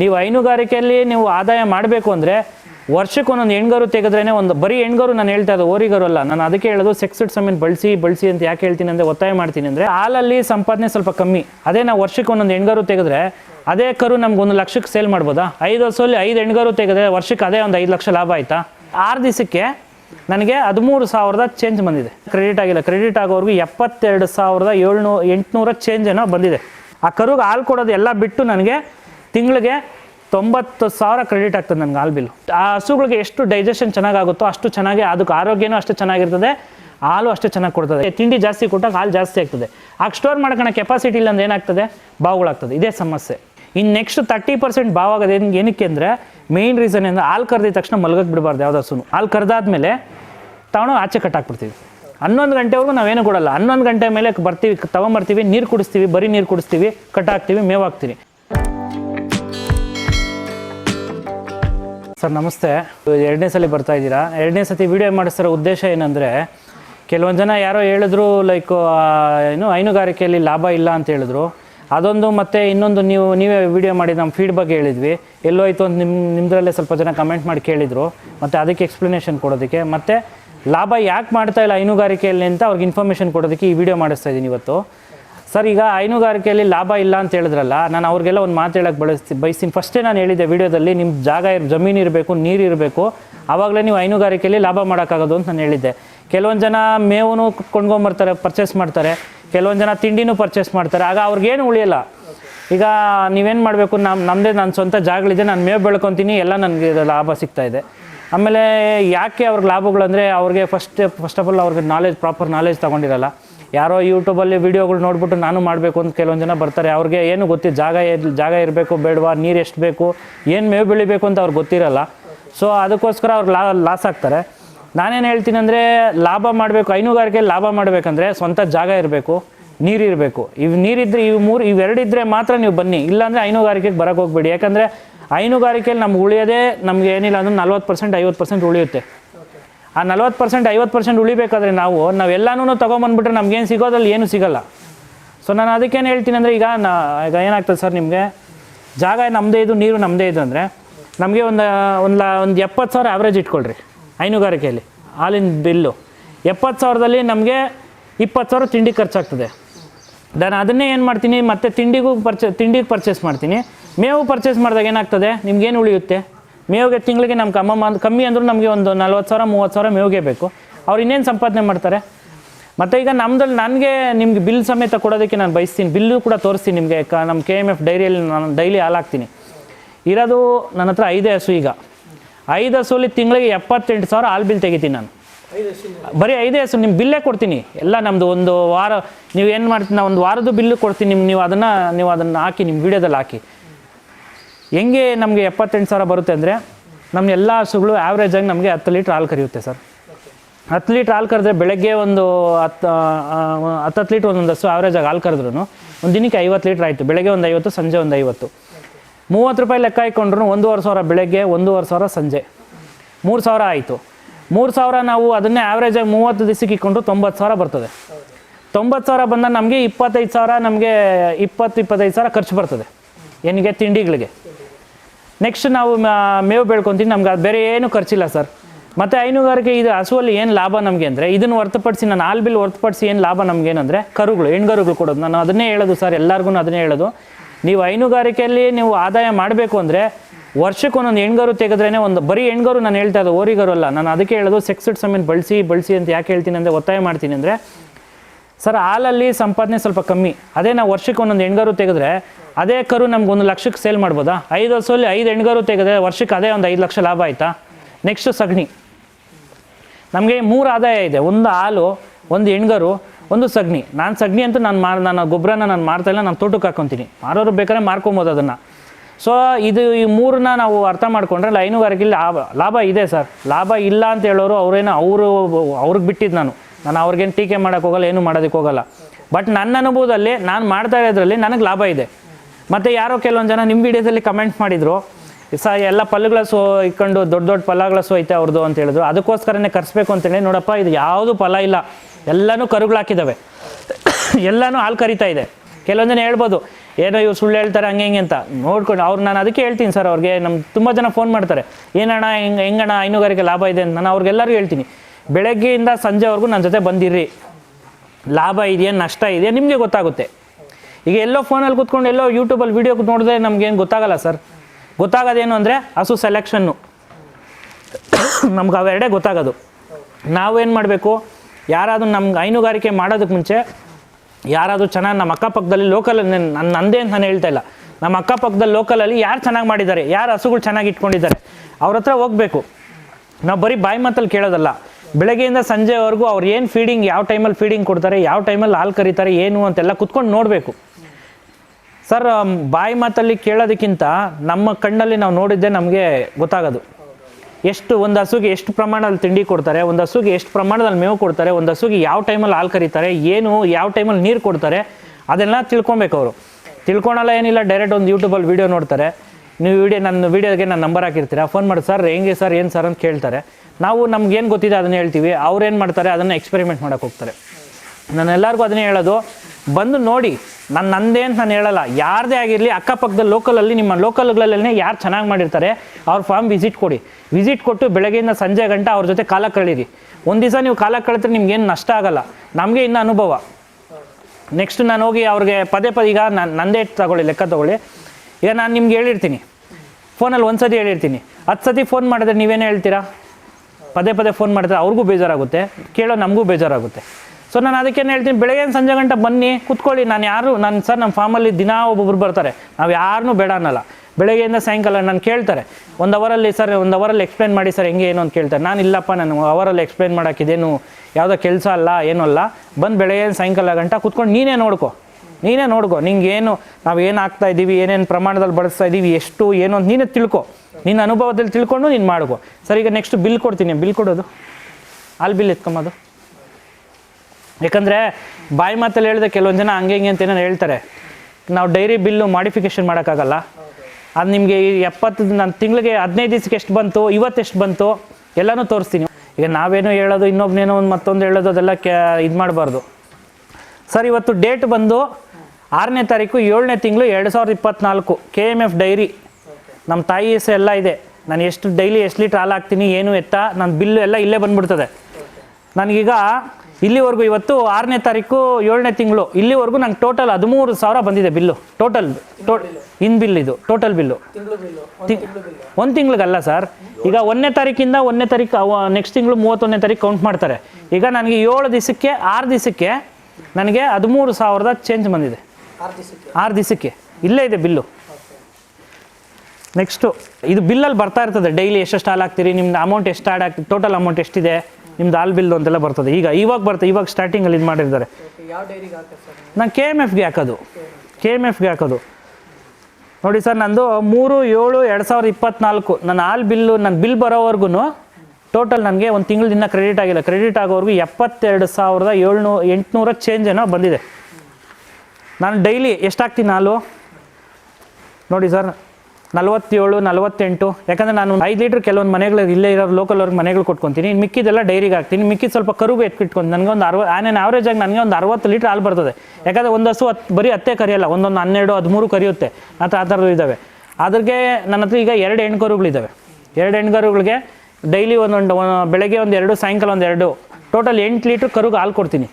ನೀವು ಹೈನುಗಾರಿಕೆಯಲ್ಲಿ ನೀವು ಆದಾಯ ಮಾಡಬೇಕು ಅಂದರೆ ವರ್ಷಕ್ಕೆ ಒಂದೊಂದು ಹೆಣ್ಗರು ತೆಗೆದ್ರೇ ಒಂದು ಬರೀ ಹೆಣ್ಗರು ನಾನು ಹೇಳ್ತಾ ಇದ್ದೆ ಓರಿಗರು ಅಲ್ಲ. ನಾನು ಅದಕ್ಕೆ ಹೇಳೋದು ಸೆಕ್ಸ್ಡ್ ಸಮೀನ್ ಬಳಸಿ ಬಳಸಿ ಅಂತ ಯಾಕೆ ಹೇಳ್ತೀನಿ ಅಂದರೆ ಒತ್ತಾಯ ಮಾಡ್ತೀನಿ ಅಂದರೆ ಹಾಲಲ್ಲಿ ಸಂಪಾದನೆ ಸ್ವಲ್ಪ ಕಮ್ಮಿ. ಅದೇ ನಾವು ವರ್ಷಕ್ಕೆ ಒಂದೊಂದು ಹೆಣ್ಗರು ತೆಗೆದ್ರೆ ಅದೇ ಕರು ನಮ್ಗೆ ಒಂದು ಲಕ್ಷಕ್ಕೆ ಸೇಲ್ ಮಾಡ್ಬೋದಾ? ಐದು ವರ್ಷದಲ್ಲಿ ಐದು ಹೆಣ್ಗರು ತೆಗೆದ್ರೆ ವರ್ಷಕ್ಕೆ ಅದೇ ಒಂದು ಐದು ಲಕ್ಷ ಲಾಭ ಆಯ್ತಾ? ಆರು ದಿವಸಕ್ಕೆ ನನಗೆ ಹದಿಮೂರು ಸಾವಿರದ ಚೇಂಜ್ ಬಂದಿದೆ. ಕ್ರೆಡಿಟ್ ಆಗಿಲ್ಲ. ಕ್ರೆಡಿಟ್ ಆಗೋವರೆಗೂ ಎಪ್ಪತ್ತೆರಡು ಸಾವಿರದ ಏಳ್ನೂ ಎಂಟುನೂರ ಚೇಂಜ್ ಏನೋ ಬಂದಿದೆ. ಆ ಕರುಗೆ ಹಾಲು ಕೊಡೋದು ಎಲ್ಲ ಬಿಟ್ಟು ನನಗೆ ತಿಂಗಳಿಗೆ ತೊಂಬತ್ತು ಸಾವಿರ ಕ್ರೆಡಿಟ್ ಆಗ್ತದೆ ನನಗೆ ಹಾಲು ಬಿಲ್. ಆ ಹಸುಗಳಿಗೆ ಎಷ್ಟು ಡೈಜೆಷನ್ ಚೆನ್ನಾಗಾಗುತ್ತೋ ಅಷ್ಟು ಚೆನ್ನಾಗಿ ಅದಕ್ಕೆ ಆರೋಗ್ಯನೂ ಅಷ್ಟು ಚೆನ್ನಾಗಿರ್ತದೆ, ಹಾಲು ಅಷ್ಟು ಚೆನ್ನಾಗಿ ಕೊಡ್ತದೆ. ತಿಂಡಿ ಜಾಸ್ತಿ ಕೊಟ್ಟಾಗ ಹಾಲು ಜಾಸ್ತಿ ಆಗ್ತದೆ. ಆಗ ಸ್ಟೋರ್ ಮಾಡ್ಕೊಳ್ಳೋ ಕೆಪಾಸಿಟಿ ಇಲ್ಲ ಅಂದ್ರೆ ಏನಾಗ್ತದೆ? ಬಾವುಗಳಾಗ್ತದೆ ಇದೇ ಸಮಸ್ಯೆ. ಇನ್ನು ನೆಕ್ಸ್ಟ್ ತರ್ಟಿ ಪರ್ಸೆಂಟ್ ಬಾವಾಗೋದು ಏನು ಏನಕ್ಕೆ ಅಂದರೆ ಮೇಯ್ನ್ ರೀಸನ್ ಏನು ಹಾಲು ಕರೆದಿದ ತಕ್ಷಣ ಮಲಗಕ್ಕೆ ಬಿಡಬಾರ್ದು ಯಾವ್ದು ಹಸುನು. ಹಾಲು ಕರೆದಾದ್ಮೇಲೆ ತಗೊಂಡು ಆಚೆ ಕಟ್ಟಾಕ್ಬಿಡ್ತೀವಿ ಹನ್ನೊಂದು ಗಂಟೆವರೆಗೂ ನಾವೇನು ಕೊಡಲ್ಲ. ಹನ್ನೊಂದು ಗಂಟೆ ಮೇಲೆ ಬರ್ತೀವಿ, ತಗೊಂಬರ್ತೀವಿ, ನೀರು ಕುಡಿಸ್ತೀವಿ, ಬರೀ ನೀರು ಕುಡಿಸ್ತೀವಿ ಕಟ್ಟಾಕ್ತೀವಿ ಮೇವು ಸರ್, ನಮಸ್ತೆ. ಎರಡನೇ ಸಲ ಬರ್ತಾ ಇದ್ದೀರಾ? ಎರಡನೇ ಸತಿ ವಿಡಿಯೋ ಮಾಡಿಸ್ತಿರೋ ಉದ್ದೇಶ ಏನಂದರೆ, ಕೆಲವೊಂದು ಜನ ಯಾರೋ ಹೇಳಿದ್ರು ಲೈಕ್ ಏನು, ಹೈನುಗಾರಿಕೆಯಲ್ಲಿ ಲಾಭ ಇಲ್ಲ ಅಂತ ಹೇಳಿದ್ರು. ಅದೊಂದು ಮತ್ತು ಇನ್ನೊಂದು ನೀವು, ನೀವೇ ವಿಡಿಯೋ ಮಾಡಿ ನಮ್ಮ ಫೀಡ್ ಬಗ್ಗೆ ಹೇಳಿದ್ವಿ. ಎಲ್ಲೋಯ್ತು ಅಂತ ನಿಮ್ಮ ನಿಮ್ಮದ್ರಲ್ಲೇ ಸ್ವಲ್ಪ ಜನ ಕಮೆಂಟ್ ಮಾಡಿ ಕೇಳಿದರು. ಮತ್ತು ಅದಕ್ಕೆ ಎಕ್ಸ್ಪ್ಲನೇಷನ್ ಕೊಡೋದಕ್ಕೆ. ಮತ್ತು ಲಾಭ ಯಾಕೆ ಮಾಡ್ತಾ ಇಲ್ಲ ಹೈನುಗಾರಿಕೆಯಲ್ಲಿ ಅಂತ ಅವ್ರಿಗೆ ಇನ್ಫಾರ್ಮೇಷನ್ ಕೊಡೋದಕ್ಕೆ ಈ ವಿಡಿಯೋ ಮಾಡಿಸ್ತಾ ಇದ್ದೀನಿ ಇವತ್ತು. ಸರ್ ಈಗ ಹೈನುಗಾರಿಕೆಯಲ್ಲಿ ಲಾಭ ಇಲ್ಲ ಅಂತ ಹೇಳಿದ್ರಲ್ಲ, ನಾನು ಅವ್ರಿಗೆಲ್ಲ ಒಂದು ಮಾತು ಹೇಳಕ್ಕೆ ಬಳಸ್ತಿ, ಬಯಸ್ತೀನಿ. ಫಸ್ಟೇ ನಾನು ಹೇಳಿದ್ದೆ ವಿಡಿಯೋದಲ್ಲಿ ನಿಮ್ಮ ಜಾಗ ಇರ್, ಜಮೀನು ಇರಬೇಕು, ನೀರು ಇರಬೇಕು. ಆವಾಗಲೇ ನೀವು ಹೈನುಗಾರಿಕೆಯಲ್ಲಿ ಲಾಭ ಮಾಡೋಕ್ಕಾಗೋದು ಅಂತ ನಾನು ಹೇಳಿದ್ದೆ. ಕೆಲವೊಂದು ಜನ ಮೇವೂ ಕೊಂಡ್ಕೊಂಬರ್ತಾರೆ ಪರ್ಚೇಸ್ ಮಾಡ್ತಾರೆ. ಕೆಲವೊಂದು ಜನ ತಿಂಡಿನೂ ಪರ್ಚೇಸ್ ಮಾಡ್ತಾರೆ. ಆಗ ಅವ್ರಿಗೇನು ಉಳಿಯಲ್ಲ. ಈಗ ನೀವೇನು ಮಾಡಬೇಕು? ನಮ್ಮ ನಮ್ಮದೇ ನನ್ನ ಸ್ವಂತ ಜಾಗಗಳಿದೆ, ನಾನು ಮೇವು ಬೆಳ್ಕೊತೀನಿ, ಎಲ್ಲ ನನಗೆ ಲಾಭ ಸಿಗ್ತಾ ಇದೆ. ಆಮೇಲೆ ಯಾಕೆ ಅವ್ರಿಗೆ ಲಾಭಗಳು ಅಂದರೆ ಅವ್ರಿಗೆ ಫಸ್ಟ್ ಫಸ್ಟ್ ಆಫ್ ಆಲ್ ಅವ್ರಿಗೆ ನಾಲೆಜ್ ಪ್ರಾಪರ್ ನಾಲೆಜ್ ತೊಗೊಂಡಿರಲ್ಲ. ಯಾರೋ ಯೂಟ್ಯೂಬಲ್ಲಿ ವೀಡಿಯೋಗಳು ನೋಡ್ಬಿಟ್ಟು ನಾನು ಮಾಡಬೇಕು ಅಂತ ಕೆಲವೊಂದು ಜನ ಬರ್ತಾರೆ. ಅವ್ರಿಗೆ ಏನು ಗೊತ್ತಿ, ಜಾಗ ಜಾಗ ಇರಬೇಕು, ಬೇಡವಾ, ನೀರು ಎಷ್ಟು ಬೇಕು, ಏನು ಮೇವು ಬೆಳಿಬೇಕು ಅಂತ ಅವ್ರಿಗೆ ಗೊತ್ತಿರಲ್ಲ. ಸೊ ಅದಕ್ಕೋಸ್ಕರ ಅವ್ರು ಲಾ ಲಾಸ್ ಆಗ್ತಾರೆ. ನಾನೇನು ಹೇಳ್ತೀನಿ ಅಂದರೆ, ಲಾಭ ಮಾಡಬೇಕು ಹೈನುಗಾರಿಕೆಯಲ್ಲಿ ಲಾಭ ಮಾಡಬೇಕಂದ್ರೆ ಸ್ವಂತ ಜಾಗ ಇರಬೇಕು, ನೀರು ಇರಬೇಕು. ಇವು ನೀರಿದ್ದರೆ ಇವು ಮೂರು ಇವೆರಡಿದ್ರೆ ಮಾತ್ರ ನೀವು ಬನ್ನಿ. ಇಲ್ಲಾಂದರೆ ಹೈನುಗಾರಿಕೆಗೆ ಬರೋಕ್ಕೆ ಹೋಗ್ಬೇಡಿ. ಯಾಕಂದರೆ ಹೈನುಗಾರಿಕೆಯಲ್ಲಿ ನಮ್ಗೆ ಉಳಿಯೋದೇ ನಮ್ಗೆ ಏನಿಲ್ಲ ಅಂದ್ರೆ ನಲ್ವತ್ತು ಪರ್ಸೆಂಟ್ ಐವತ್ತು ಪರ್ಸೆಂಟ್ ಉಳಿಯುತ್ತೆ. ಆ ನಲ್ವತ್ತು ಪರ್ಸೆಂಟ್ ಐವತ್ತು ಪರ್ಸೆಂಟ್ ಉಳಿಬೇಕಾದ್ರೆ ನಾವು ನಾವೆಲ್ಲನೂ ತೊಗೊಂಬಂದ್ಬಿಟ್ರೆ ನಮ್ಗೇನು ಸಿಗೋದ್ರಲ್ಲಿ ಏನೂ ಸಿಗಲ್ಲ. ಸೊ ನಾನು ಅದಕ್ಕೇನು ಹೇಳ್ತೀನಿ ಅಂದರೆ ಈಗ ನಾ, ಈಗ ಏನಾಗ್ತದೆ ಸರ್ ನಿಮಗೆ? ಜಾಗ ನಮ್ಮದೇ ಇದು, ನೀರು ನಮ್ಮದೇ ಇದು ಅಂದರೆ ನಮಗೆ ಒಂದು ಒಂದು ಒಂದು ಎಪ್ಪತ್ತು ಸಾವಿರ ಆವ್ರೇಜ್ ಇಟ್ಕೊಳ್ರಿ, ಹೈನುಗಾರಿಕೆಯಲ್ಲಿ ಹಾಲಿನ ಬಿಲ್ಲು ಎಪ್ಪತ್ತು ಸಾವಿರದಲ್ಲಿ ನಮಗೆ ಇಪ್ಪತ್ತು ಸಾವಿರ ತಿಂಡಿ ಖರ್ಚಾಗ್ತದೆ. ನಾನು ಅದನ್ನೇ ಏನು ಮಾಡ್ತೀನಿ, ಮತ್ತೆ ತಿಂಡಿಗೂ ಪರ್ಚೆ ತಿಂಡಿಗೆ ಪರ್ಚೇಸ್ ಮಾಡ್ತೀನಿ. ಮೇವು ಪರ್ಚೇಸ್ ಮಾಡಿದಾಗ ಏನಾಗ್ತದೆ? ನಿಮ್ಗೇನು ಉಳಿಯುತ್ತೆ? ಮೇವಿಗೆ ತಿಂಗಳಿಗೆ ನಮ್ಮ ಕಮ್ಮ ಕಮ್ಮಿ ಅಂದರೂ ನಮಗೆ ಒಂದು ನಲ್ವತ್ತು ಸಾವಿರ, ಮೂವತ್ತು ಸಾವಿರ ಮೇವಿಗೆ ಬೇಕು. ಅವ್ರು ಇನ್ನೇನು ಸಂಪಾದನೆ ಮಾಡ್ತಾರೆ? ಮತ್ತು ಈಗ ನಮ್ದಲ್ಲಿ ನನಗೆ ನಿಮ್ಗೆ ಬಿಲ್ ಸಮೇತ ಕೊಡೋದಕ್ಕೆ ನಾನು ಬಯಸ್ತೀನಿ. ಬಿಲ್ಲು ಕೂಡ ತೋರಿಸ್ತೀನಿ ನಿಮಗೆ. ಕ ನಮ್ಮ ಕೆ ಎಂ ಎಫ್ ಡೈರಿಯಲ್ಲಿ ನಾನು ಡೈಲಿ ಹಾಲಾಗ್ತೀನಿ ಇರೋದು ನನ್ನ ಹತ್ರ ಐದೇ ಹಸು ಈಗ. ಐದು ಹಸುಲಿ ತಿಂಗಳಿಗೆ ಎಪ್ಪತ್ತೆಂಟು ಸಾವಿರ ಹಾಲು ಬಿಲ್ ತೆಗಿತೀನಿ ನಾನು. ಬರೀ ಐದೇ ಹಸು ನಿಮ್ಮ ಬಿಲ್ಲೇ ಕೊಡ್ತೀನಿ. ಎಲ್ಲ ನಮ್ಮದು ಒಂದು ವಾರ, ನೀವು ಏನು ಮಾಡ್ತೀನಿ ನಾನು ಒಂದು ವಾರದ್ದು ಬಿಲ್ಲು ಕೊಡ್ತೀನಿ ನಿಮ್ಮ ನೀವು ಅದನ್ನು ನೀವು ಅದನ್ನು ಹಾಕಿ ನಿಮ್ಮ ವಿಡಿಯೋದಲ್ಲಿ ಹಾಕಿ. ಹೆಂಗೆ ನಮಗೆ ಎಪ್ಪತ್ತೆಂಟು ಸಾವಿರ ಬರುತ್ತೆ ಅಂದರೆ ನಮ್ಮ ಎಲ್ಲ ಹಸುಗಳು ಆ್ಯಾವ್ರೇಜಾಗಿ ನಮಗೆ ಹತ್ತು ಲೀಟ್ರ್ ಹಾಲು ಕರೆಯುತ್ತೆ ಸರ್. ಹತ್ತು ಲೀಟ್ರ್ ಹಾಲು ಕರೆದ್ರೆ ಬೆಳಗ್ಗೆ ಒಂದು ಹತ್ತು ಹತ್ತು ಲೀಟ್ರ್ ಒಂದೊಂದು ಹಸು ಆಗಿ ಹಾಲು ಕರೆದ್ರೂ ಒಂದು ದಿನಕ್ಕೆ ಐವತ್ತು ಲೀಟ್ರ್ ಆಯಿತು. ಬೆಳಗ್ಗೆ ಒಂದು ಐವತ್ತು, ಸಂಜೆ ಒಂದು ಐವತ್ತು. ಮೂವತ್ತು ರೂಪಾಯಿ ಲೆಕ್ಕ ಹಾಕ್ಕೊಂಡ್ರು ಒಂದೂವರೆ ಸಾವಿರ ಬೆಳಗ್ಗೆ, ಒಂದೂವರೆ ಸಾವಿರ ಸಂಜೆ. ಮೂರು ಸಾವಿರ ಆಯಿತು. ಮೂರು ಸಾವಿರ ನಾವು ಅದನ್ನೇ ಆವ್ರೇಜಾಗಿ ಮೂವತ್ತು ದಿವಸಕ್ಕೆ ಇಕ್ಕೊಂಡ್ರು ತೊಂಬತ್ತು ಸಾವಿರ ಬರ್ತದೆ. ತೊಂಬತ್ತು ಸಾವಿರ ಬಂದಾಗ ನಮಗೆ ಇಪ್ಪತ್ತೈದು ಸಾವಿರ ನಮಗೆ ಇಪ್ಪತ್ತು, ಇಪ್ಪತ್ತೈದು ಸಾವಿರ ಖರ್ಚು ಬರ್ತದೆ. ಏನಿಗೆ? ತಿಂಡಿಗಳಿಗೆ. ನೆಕ್ಸ್ಟ್ ನಾವು ಮೇವು ಬೆಳ್ಕೊತೀವಿ. ನಮ್ಗೆ ಅದು ಬೇರೆ ಏನು ಖರ್ಚಿಲ್ಲ ಸರ್. ಮತ್ತು ಹೈನುಗಾರಿಕೆ ಇದು ಹಸುವಲ್ಲಿ ಏನು ಲಾಭ ನಮಗೆ ಅಂದರೆ, ಇದನ್ನು ಹೊರತುಪಡಿಸಿ, ನಾನು ಹಾಲು ಬಿಲ್ ಹೊರತುಪಡಿಸಿ ಏನು ಲಾಭ ನಮಗೇನಂದರೆ ಕರುಗಳು, ಹೆಣ್ಗರುಗಳು ಕೊಡೋದು. ನಾನು ಅದನ್ನೇ ಹೇಳೋದು ಸರ್ ಎಲ್ಲರಿಗೂ ಅದನ್ನೇ ಹೇಳೋದು. ನೀವು ಹೈನುಗಾರಿಕೆಯಲ್ಲಿ ನೀವು ಆದಾಯ ಮಾಡಬೇಕು ಅಂದರೆ ವರ್ಷಕ್ಕೆ ಒಂದೊಂದು ಹೆಣ್ಗರು ತೆಗೆದ್ರೇ ಒಂದು, ಬರೀ ಹೆಣ್ಗರು ನಾನು ಹೇಳ್ತಾ ಇದ್ದೆ ಓರಿಗರು ಅಲ್ಲ. ನಾನು ಅದಕ್ಕೆ ಹೇಳೋದು ಸೆಕ್ಸ್ಡ್ ಸಮೀನ್ ಬಳಸಿ ಬಳಸಿ ಅಂತ ಯಾಕೆ ಹೇಳ್ತೀನಿ ಅಂದರೆ, ಒತ್ತಾಯ ಮಾಡ್ತೀನಿ ಅಂದರೆ, ಸರ್, ಹಾಲಲ್ಲಿ ಸಂಪಾದನೆ ಸ್ವಲ್ಪ ಕಮ್ಮಿ. ಅದೇ ನಾವು ವರ್ಷಕ್ಕೆ ಒಂದೊಂದು ಹೆಣ್ಗರು ತೆಗೆದ್ರೆ ಅದೇ ಕರು ನಮ್ಗೆ ಒಂದು ಲಕ್ಷಕ್ಕೆ ಸೇಲ್ ಮಾಡ್ಬೋದಾ? ಐದು ವರ್ಷದಲ್ಲಿ ಐದು ಹೆಣ್ಗರು ತೆಗೆದ್ರೆ ವರ್ಷಕ್ಕೆ ಅದೇ ಒಂದು ಐದು ಲಕ್ಷ ಲಾಭ ಆಯಿತಾ? ನೆಕ್ಸ್ಟ್ ಸಗಣಿ. ನಮಗೆ ಮೂರು ಆದಾಯ ಇದೆ. ಒಂದು ಹಾಲು, ಒಂದು ಹೆಣ್ಗರು, ಒಂದು ಸಗಣಿ. ನಾನು ಸಗಣಿ ಅಂತೂ ನಾನು ಮಾರ್ ನಾನು ಗೊಬ್ಬರನ ನಾನು ಮಾಡ್ತಾ ಇಲ್ಲ, ನಾನು ತೋಟಕ್ಕೆ ಹಾಕ್ಕೊತೀನಿ ಮಾರೋರು ಬೇಕಾದ್ರೆ ಮಾರ್ಕೊಬೋದು ಅದನ್ನು. ಸೊ ಇದು ಈ ಮೂರನ್ನ ನಾವು ಅರ್ಥ ಮಾಡ್ಕೊಂಡ್ರೆ ಹೈನುಗಾರಿಕೆಯಲ್ಲಿ ಲಾಭ ಲಾಭ ಇದೆ ಸರ್. ಲಾಭ ಇಲ್ಲ ಅಂತ ಹೇಳೋರು ಅವರೇನೋ, ಅವರು, ಅವ್ರಿಗೆ ಬಿಟ್ಟಿದ್ದು ನಾನು. ನಾನು ಅವ್ರಿಗೇನು ಟೀಕೆ ಮಾಡೋಕ್ಕೋಗಲ್ಲ ಏನು ಮಾಡೋದಕ್ಕೆ ಹೋಗಲ್ಲ. ಬಟ್ ನನ್ನ ಅನುಭವದಲ್ಲಿ, ನಾನು ಮಾಡ್ತಾ ಇರೋದ್ರಲ್ಲಿ ನನಗೆ ಲಾಭ ಇದೆ. ಮತ್ತು ಯಾರೋ ಕೆಲವೊಂದು ಜನ ನಿಮ್ಮ ವಿಡಿಯೋದಲ್ಲಿ ಕಮೆಂಟ್ ಮಾಡಿದರು, ಸ, ಎಲ್ಲ ಪಲ್ಲುಗಳ ಸೋ ಇಟ್ಕೊಂಡು ದೊಡ್ಡ ದೊಡ್ಡ ಫಲಗಳ ಸೋ ಐತೆ ಅವ್ರದ್ದು ಅಂತ ಹೇಳಿದ್ರು. ಅದಕ್ಕೋಸ್ಕರನೇ ಕರೆಸ್ಬೇಕು ಅಂತೇಳಿ ನೋಡಪ್ಪ, ಇದು ಯಾವುದು ಫಲ ಇಲ್ಲ. ಎಲ್ಲನೂ ಕರುಗಳು ಹಾಕಿದ್ದಾವೆ ಎಲ್ಲನೂ ಹಾಲು ಕರಿತಾ ಇದೆ. ಕೆಲವೊಂದು ಜನ ಹೇಳ್ಬೋದು, ಏನೋ ಇವ್ರು ಸುಳ್ಳು ಹೇಳ್ತಾರೆ, ಹಂಗೆ ಹಿಂಗೆ ಅಂತ. ನೋಡ್ಕೊಂಡು ಅವ್ರು ನಾನು ಅದಕ್ಕೆ ಹೇಳ್ತೀನಿ ಸರ್ ಅವ್ರಿಗೆ ನಮ್ಮ ತುಂಬ ಜನ ಫೋನ್ ಮಾಡ್ತಾರೆ, ಏನಣ್ಣ, ಹೆಂಗೆ, ಹೆಂಗಣ್ಣ ಹೈನುಗಾರಿಕೆ ಲಾಭ ಇದೆ ಅಂತ. ನಾನು ಅವ್ರಿಗೆಲ್ಲರಿಗೂ ಹೇಳ್ತೀನಿ, ಬೆಳಗ್ಗೆಯಿಂದ ಸಂಜೆವರೆಗೂ ನನ್ನ ಜೊತೆ ಬಂದಿರ್ರಿ. ಲಾಭ ಇದೆಯಾ, ನಷ್ಟ ಇದೆಯಾ, ನಿಮಗೆ ಗೊತ್ತಾಗುತ್ತೆ. ಈಗ ಎಲ್ಲೋ ಫೋನಲ್ಲಿ ಕೂತ್ಕೊಂಡು ಎಲ್ಲೋ ಯೂಟ್ಯೂಬಲ್ಲಿ ವೀಡಿಯೋ ನೋಡಿದ್ರೆ ನಮ್ಗೇನು ಗೊತ್ತಾಗಲ್ಲ ಸರ್ ಗೊತ್ತಾಗೋದೇನು ಅಂದರೆ ಹಸು ಸೆಲೆಕ್ಷನ್ನು ನಮ್ಗೆ ಅವೆರಡೇ ಗೊತ್ತಾಗೋದು. ನಾವೇನು ಮಾಡಬೇಕು? ಯಾರಾದರೂ ನಮ್ಗೆ ಹೈನುಗಾರಿಕೆ ಮಾಡೋದಕ್ಕೆ ಮುಂಚೆ ಯಾರಾದರೂ ಚೆನ್ನಾಗಿ ನಮ್ಮ ಅಕ್ಕಪಕ್ಕದಲ್ಲಿ ಲೋಕಲ್ ನನ್ನ ನಂದೇ ಅಂತ ನಾನು ಹೇಳ್ತಾ ಇಲ್ಲ. ನಮ್ಮ ಅಕ್ಕಪಕ್ಕದಲ್ಲಿ ಲೋಕಲಲ್ಲಿ ಯಾರು ಚೆನ್ನಾಗಿ ಮಾಡಿದ್ದಾರೆ? ಯಾರು ಹಸುಗಳು ಚೆನ್ನಾಗಿ ಇಟ್ಕೊಂಡಿದ್ದಾರೆ? ಅವ್ರ ಹತ್ರ ಹೋಗಬೇಕು. ನಾವು ಬರೀ ಬಾಯಿ ಮಾತಲ್ಲಿ ಕೇಳೋದಲ್ಲ. ಬೆಳಗ್ಗೆಯಿಂದ ಸಂಜೆವರೆಗೂ ಅವ್ರು ಏನು ಫೀಡಿಂಗ್ ಯಾವ ಟೈಮಲ್ಲಿ ಫೀಡಿಂಗ್ ಕೊಡ್ತಾರೆ, ಯಾವ ಟೈಮಲ್ಲಿ ಹಾಲು ಕರೀತಾರೆ, ಏನು ಅಂತೆಲ್ಲ ಕುತ್ಕೊಂಡು ನೋಡಬೇಕು. ಸರ್ ಬಾಯಿ ಮಾತಲ್ಲಿ ಕೇಳೋದಕ್ಕಿಂತ ನಮ್ಮ ಕಣ್ಣಲ್ಲಿ ನಾವು ನೋಡಿದ್ದೆ ನಮಗೆ ಗೊತ್ತಾಗೋದು. ಎಷ್ಟು ಒಂದು ಹಸುಗೆ ಎಷ್ಟು ಪ್ರಮಾಣದಲ್ಲಿ ತಿಂಡಿ ಕೊಡ್ತಾರೆ, ಒಂದು ಹಸುಗೆ ಎಷ್ಟು ಪ್ರಮಾಣದಲ್ಲಿ ಮೇವು ಕೊಡ್ತಾರೆ, ಒಂದು ಹಸುಗೆ ಯಾವ ಟೈಮಲ್ಲಿ ಹಾಲು ಕರೀತಾರೆ, ಏನು ಯಾವ ಟೈಮಲ್ಲಿ ನೀರು ಕೊಡ್ತಾರೆ, ಅದೆಲ್ಲ ತಿಳ್ಕೊಬೇಕು ಅವರು. ತಿಳ್ಕೊಳಲ್ಲ ಏನಿಲ್ಲ, ಡೈರೆಕ್ಟ್ ಒಂದು ಯೂಟ್ಯೂಬಲ್ಲಿ ವೀಡಿಯೋ ನೋಡ್ತಾರೆ. ನೀವು ವಿಡಿಯೋ, ನನ್ನ ವೀಡಿಯೋಗೆ ನಾನು ನಂಬರ್ ಹಾಕಿರ್ತೀರಾ, ಫೋನ್ ಮಾಡಿ, ಸರ್, ಹೆಂಗೆ ಸರ್, ಏನು ಸರ್? ಅಂತ ಕೇಳ್ತಾರೆ. ನಾವು ನಮ್ಗೆ ಏನು ಗೊತ್ತಿದೆ ಅದನ್ನ ಹೇಳ್ತೀವಿ ಅವ್ರು ಏನು ಮಾಡ್ತಾರೆ ಅದನ್ನು ಎಕ್ಸ್ಪೆರಿಮೆಂಟ್ ಮಾಡೋಕ್ಕೆ ಹೋಗ್ತಾರೆ. ನಾನು ಎಲ್ಲರಿಗೂ ಅದನ್ನೇ ಹೇಳೋದು. ಬಂದು ನೋಡಿ, ನಾನು ನಂದೇ ಅಂತ ನಾನು ಹೇಳಲ್ಲ. ಯಾರದೇ ಆಗಿರಲಿ ಅಕ್ಕಪಕ್ಕದ ಲೋಕಲಲ್ಲಿ, ನಿಮ್ಮ ಲೋಕಲ್ಗಳಲ್ಲೇ ಯಾರು ಚೆನ್ನಾಗಿ ಮಾಡಿರ್ತಾರೆ, ಅವ್ರ ಫಾರ್ಮ್ ವಿಸಿಟ್ ಕೊಡಿ. ವಿಸಿಟ್ ಕೊಟ್ಟು ಬೆಳಗ್ಗೆಯಿಂದ ಸಂಜೆ ಗಂಟ ಅವ್ರ ಜೊತೆ ಕಾಲ ಕಳೀರಿ. ಒಂದು ದಿವಸ ನೀವು ಕಾಲ ಕಳೆದ್ರೆ ನಿಮ್ಗೇನು ನಷ್ಟ ಆಗಲ್ಲ. ನಮಗೆ ಇನ್ನು ಅನುಭವ. ನೆಕ್ಸ್ಟ್ ನಾನು ಹೋಗಿ ಅವ್ರಿಗೆ ಪದೇ ಪದೇ ಈಗ ನಾನು, ನಂದೇ ತಗೊಳ್ಳಿ, ಲೆಕ್ಕ ತಗೊಳ್ಳಿ. ಈಗ ನಾನು ನಿಮ್ಗೆ ಹೇಳಿರ್ತೀನಿ. ಫೋನಲ್ಲಿ ಒಂದು ಸತಿ ಹೇಳಿರ್ತೀನಿ. ಹತ್ತು ಸತಿ ಫೋನ್ ಮಾಡಿದ್ರೆ ನೀವೇನು ಹೇಳ್ತೀರಾ? ಪದೇ ಪದೇ ಫೋನ್ ಮಾಡಿದ್ರೆ ಅವ್ರಿಗೂ ಬೇಜಾರಾಗುತ್ತೆ, ಕೇಳೋ ನಮಗೂ ಬೇಜಾರಾಗುತ್ತೆ. ಸೊ ನಾನು ಅದಕ್ಕೇನು ಹೇಳ್ತೀನಿ ಬೆಳಗ್ಗೆ ಸಂಜೆ ಗಂಟೆ ಬನ್ನಿ, ಕುತ್ಕೊಳ್ಳಿ. ನಾನು ಯಾರು, ನಾನು ಸರ್ ನಮ್ಮ ಫಾರ್ಮಲ್ಲಿ ದಿನ ಒಬ್ಬೊಬ್ರು ಬರ್ತಾರೆ. ನಾವು ಯಾರನ್ನೂ ಬೇಡ ಅನ್ನಲ್ಲ. ಬೆಳಗ್ಗೆಯಿಂದ ಸಾಯಂಕಾಲ ನಾನು ಕೇಳ್ತಾರೆ. ಒಂದು ಅವರಲ್ಲಿ ಸರ್, ಒಂದು ಅವರಲ್ಲಿ ಎಕ್ಸ್ಪ್ಲೇನ್ ಮಾಡಿ ಸರ್, ಹೆಂಗೆ ಏನು ಅಂತ ಕೇಳ್ತಾರೆ. ನಾನು ಇಲ್ಲಪ್ಪ, ನಾನು ಅವರಲ್ಲಿ ಎಕ್ಸ್ಪ್ಲೇನ್ ಮಾಡೋಕ್ಕಿದೇನು ಯಾವುದೋ ಕೆಲಸ ಅಲ್ಲ, ಏನೂ ಅಲ್ಲ. ಬಂದು ಬೆಳಗ್ಗೆ ಸಾಯಂಕಾಲ ಗಂಟ ಕುತ್ಕೊಂಡು ನೀನೇ ನೋಡ್ಕೊ. ನೀನೇ ನೋಡ್ಕೊ. ನಿಂಗೆ ಏನು ನಾವು ಏನು ಆಗ್ತಾ ಇದ್ದೀವಿ ಏನೇನು ಪ್ರಮಾಣದಲ್ಲಿ ಬಳಸ್ತಾ ಇದ್ದೀವಿ ಎಷ್ಟು, ಏನು ಅಂತ ನೀನೇ ತಿಳ್ಕೊ. ನಿನ್ನ ಅನುಭವದಲ್ಲಿ ತಿಳ್ಕೊಂಡು ನೀನು ಮಾಡ್ಕೊ. ಸರ್, ಈಗ ನೆಕ್ಸ್ಟ್ ಬಿಲ್ ಕೊಡ್ತೀನಿ. ಬಿಲ್ ಕೊಡೋದು? ಅಲ್ಲಿ ಬಿಲ್ ಎತ್ಕೊಂಬೋದು? ಯಾಕಂದರೆ ಬಾಯಿ ಮಾತಲ್ಲಿ ಹೇಳಿದ ಕೆಲವೊಂದು ಜನ ಹಂಗೆ ಹಿಂಗೆ ಅಂತ ಹೇಳ್ತಾರೆ. ನಾವು ಡೈರಿ ಬಿಲ್ಲು ಮಾಡಿಫಿಕೇಷನ್ ಮಾಡೋಕ್ಕಾಗಲ್ಲ. ಅದು ನಿಮಗೆ ಈ ಎಪ್ಪತ್ತು ನನ್ನ ತಿಂಗಳಿಗೆ ಹದಿನೈದು ದಿವ್ಸಕ್ಕೆ ಎಷ್ಟು ಬಂತು, ಇವತ್ತು ಎಷ್ಟು ಬಂತು, ಎಲ್ಲನೂ ತೋರಿಸ್ತೀನಿ. ಈಗ ನಾವೇನೋ ಹೇಳೋದು ಇನ್ನೊಬ್ಬನೇನೋ ಒಂದು ಮತ್ತೊಂದು ಹೇಳೋದು, ಅದೆಲ್ಲ ಕ್ಯಾ ಇದು ಮಾಡಬಾರ್ದು. ಸರ್, ಇವತ್ತು ಡೇಟ್ ಬಂದು ಆರನೇ ತಾರೀಕು, ಏಳನೇ ತಿಂಗಳು ಎರಡು ಸಾವಿರದ ಇಪ್ಪತ್ತ್ನಾಲ್ಕು ಕೆ ಎಂ ಎಫ್ ಡೈರಿ. ನಮ್ಮ ತಾಯಿ ಹೆಸರು ಎಲ್ಲ ಇದೆ. ನಾನು ಎಷ್ಟು ಡೈಲಿ ಎಷ್ಟು ಲೀಟ್ರ್ ಹಾಲು ಹಾಕ್ತೀನಿ, ಏನು ಎತ್ತ ನನ್ನ ಬಿಲ್ಲು ಎಲ್ಲ ಇಲ್ಲೇ ಬಂದ್ಬಿಡ್ತದೆ. ನನಗೀಗ ಇಲ್ಲಿವರೆಗೂ ಇವತ್ತು ಆರನೇ ತಾರೀಕು ಏಳನೇ ತಿಂಗಳು ಇಲ್ಲಿವರೆಗೂ ನಂಗೆ ಟೋಟಲ್ ಹದಿಮೂರು ಸಾವಿರ ಬಂದಿದೆ ಬಿಲ್ಲು. ಟೋಟಲ್ ಟೋ ಇನ್ ಬಿಲ್ ಇದು ಟೋಟಲ್ ಬಿಲ್ಲು ಒಂದು ತಿಂಗ್ಳಿಗಲ್ಲ ಸರ್ ಈಗ ಒಂದನೇ ತಾರೀಕಿಂದ ಒಂದನೇ ತಾರೀಕು ನೆಕ್ಸ್ಟ್ ತಿಂಗಳು ಮೂವತ್ತೊಂದನೇ ತಾರೀಕು ಕೌಂಟ್ ಮಾಡ್ತಾರೆ. ಈಗ ನನಗೆ ಏಳು ದಿವಸಕ್ಕೆ ಆರು ದಿವಸಕ್ಕೆ ನನಗೆ ಹದಿಮೂರು ಸಾವಿರದ ಚೇಂಜ್ ಬಂದಿದೆ. ಆರು ದಿವಸಕ್ಕೆ ಇಲ್ಲೇ ಇದೆ ಬಿಲ್ಲು. ನೆಕ್ಸ್ಟು ಇದು ಬಿಲ್ಲಲ್ಲಿ ಬರ್ತಾ ಇರ್ತದೆ. ಡೈಲಿ ಎಷ್ಟೆಷ್ಟು ಹಾಲು ಹಾಕ್ತೀರಿ ನಿಮ್ದು ಅಮೌಂಟ್ ಎಷ್ಟು ಆ್ಯಡ್ ಆಗ್ತದೆ ಟೋಟಲ್ ಅಮೌಂಟ್ ಎಷ್ಟಿದೆ? ನಿಮ್ದು ಆಲ್ ಬಿಲ್ ಅಂತೆಲ್ಲ ಬರ್ತದೆ. ಈಗ ಇವಾಗ ಬರ್ತದೆ ಇವಾಗ ಸ್ಟಾರ್ಟಿಂಗಲ್ಲಿ ಇದು ಮಾಡಿರ್ತಾರೆ. ನಾನು ಕೆ ಎಂ ಎಫ್ಗೆ ಹಾಕೋದು. ಕೆ ಎಂ ಎಫ್ಗೆ ಹಾಕೋದು. ನೋಡಿ ಸರ್ ನಂದು ಮೂರು ಏಳು ಎರಡು ಸಾವಿರದ ಇಪ್ಪತ್ನಾಲ್ಕು. ನನ್ನ ಆಲ್ ಬಿಲ್ಲು ನನ್ನ ಬಿಲ್ ಬರೋವರೆಗೂ ಟೋಟಲ್ ನನಗೆ ಒಂದು ತಿಂಗಳಿಂದ ಕ್ರೆಡಿಟ್ ಆಗಿಲ್ಲ. ಕ್ರೆಡಿಟ್ ಆಗೋವರೆಗೂ ಎಪ್ಪತ್ತೆರಡು ಸಾವಿರದ ಏಳ್ನೂ ಎಂಟುನೂರಕ್ಕೆ ಚೇಂಜ್ ಏನೋ ಬಂದಿದೆ. ನಾನು ಡೈಲಿ ಎಷ್ಟಾಗ್ತೀನಿ ಹಾಲು? ನೋಡಿ ಸರ್ ನಲವತ್ತೇಳು, ನಲವತ್ತೆಂಟು. ಯಾಕಂದರೆ ನಾನು ಐದು ಲೀಟ್ರ್ ಕೆಲವೊಂದು ಮನೆಗಳು ಇಲ್ಲೇ ಇರೋ ಲೋಕಲ್ ಅವ್ರಿಗೆ ಮನೆಗಳು ಕೊಟ್ಕೊತೀನಿ. ಇನ್ನು ಮಿಕ್ಕಿದೆಲ್ಲ ಡೈರಿಗೆ ಹಾಕ್ತೀನಿ. ಮಿಕ್ಕಿದ ಸ್ವಲ್ಪ ಕರುಗೆ ಎತ್ಕಿಟ್ಕೊಂಡು ನನಗೆ ಒಂದು ಅರವ ನಾನು ಆವ್ರೇಜ್ ಆಗಿ ನನಗೆ ಒಂದು ಅರವತ್ತು ಲೀಟ್ರ್ ಹಾಲು ಬರ್ತದೆ. ಯಾಕಂದರೆ ಒಂದು ಹಸು ಹತ್ತು ಬರೀ ಹತ್ತೇ ಕರಿಯಲ್ಲ, ಒಂದೊಂದು ಹನ್ನೆರಡು, ಹದಿಮೂರು ಕರಿಯುತ್ತೆ. ಆ ಆ ಥರದ್ದು ಇದ್ದಾವೆ ಅದ್ರಿಗೆ ನನ್ನ ಹತ್ರ ಈಗ ಎರಡು ಹೆಣ್ಕರುಗಳಿದ್ದಾವೆ ಎರಡು ಹೆಣ್ಕರುಗಳಿಗೆ ಡೈಲಿ ಒಂದೊಂದು ಒಂದು- ಬೆಳಗ್ಗೆ ಒಂದು ಎರಡು, ಸಾಯಂಕಾಲ ಒಂದು ಎರಡು. ಟೋಟಲ್ ಎಂಟು ಲೀಟ್ರ್ ಕರುಗೆ ಹಾಲು ಕೊಡ್ತೀನಿ.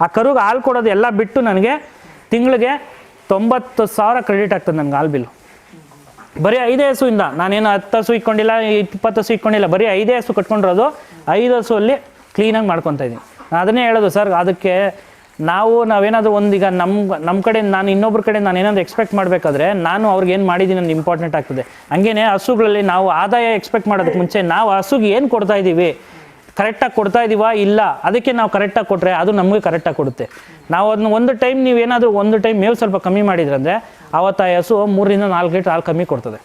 ಆ ಕರುಗೆ ಹಾಲು ಕೊಡೋದು ಎಲ್ಲ ಬಿಟ್ಟು ನನಗೆ ತಿಂಗಳಿಗೆ ತೊಂಬತ್ತು ಸಾವಿರ ಕ್ರೆಡಿಟ್ ಆಗ್ತದೆ ನನಗೆ ಹಾಲು ಬಿಲ್ಲು ಬರೀ ಐದೇ ಹಸುವಿಂದ. ನಾನೇನು ಹತ್ತು ಹಸು ಇಟ್ಕೊಂಡಿಲ್ಲ, ಇಪ್ಪತ್ತು ಹಸು ಇಟ್ಕೊಂಡಿಲ್ಲ, ಬರೀ ಐದೇ ಹಸು ಕಟ್ಕೊಂಡಿರೋದು. ಐದು ಹಸುವಲ್ಲಿ ಕ್ಲೀನಾಗಿ ಮಾಡ್ಕೊತಾ ಇದ್ದೀನಿ. ನಾನು ಅದನ್ನೇ ಹೇಳೋದು ಸರ್, ಅದಕ್ಕೆ ನಾವು ನಾವೇನಾದರೂ ಒಂದೀಗ ನಮ್ಮ ನಮ್ಮ ಕಡೆ ನಾನು ಇನ್ನೊಬ್ರ ಕಡೆ ನಾನು ಏನಾದರೂ ಎಕ್ಸ್ಪೆಕ್ಟ್ ಮಾಡಬೇಕಾದ್ರೆ ನಾನು ಅವ್ರಿಗೆ ಏನು ಮಾಡಿದ್ದೀನಿ ಅನ್ನೋದು ಇಂಪಾರ್ಟೆಂಟ್ ಆಗ್ತದೆ. ಹಂಗೇನೆ ಹಸುಗಳಲ್ಲಿ ನಾವು ಆದಾಯ ಎಕ್ಸ್ಪೆಕ್ಟ್ ಮಾಡೋದಕ್ಕೆ ಮುಂಚೆ ನಾವು ಹಸುಗೆ ಏನು ಕೊಡ್ತಾ ಇದ್ದೀವಿ? ಕರೆಕ್ಟಾಗಿ ಕೊಡ್ತಾ ಇದೀವಾ? ಇಲ್ಲ. ಅದಕ್ಕೆ ನಾವು ಕರೆಕ್ಟಾಗಿ ಕೊಟ್ಟರೆ ಅದು ನಮಗೆ ಕರೆಕ್ಟಾಗಿ ಕೊಡುತ್ತೆ. ನಾವು ಅದನ್ನ ಒಂದು ಟೈಮ್ ನೀವೇನಾದರೂ ಒಂದು ಟೈಮ್ ಮೇವು ಸ್ವಲ್ಪ ಕಮ್ಮಿ ಮಾಡಿದ್ರಂದರೆ ಆವತ್ತು ಆ ಹಸು ಮೂರರಿಂದ ನಾಲ್ಕು ಲೀಟ್ರ್ ಹಾಲು ಕಮ್ಮಿ ಕೊಡ್ತದೆ.